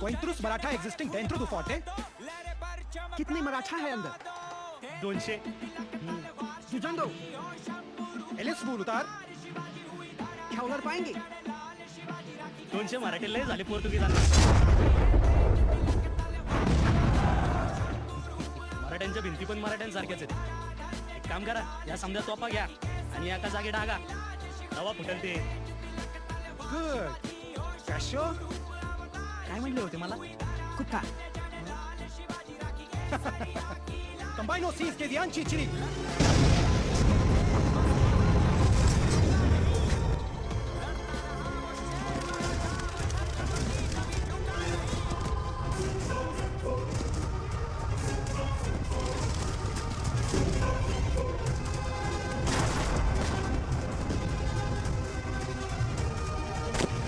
Maratha existing dentro do forte. कितने मराठा है अंदर दोनशे सुजन दो Eles utar. क्या उधर पाएंगे दोनशे मराठी लय झाले पोर्तुगीजांना मराठ्यांच्या भिंती पण मराठ्यांसारख्याच आहेत एक काम करा या समजा तोपा घ्या आणि एका जागी डागा तवा फुटल ते Good. Cachorro? काय म्हणले होते मला कुत्ता Também não se esquece de Anchichiri.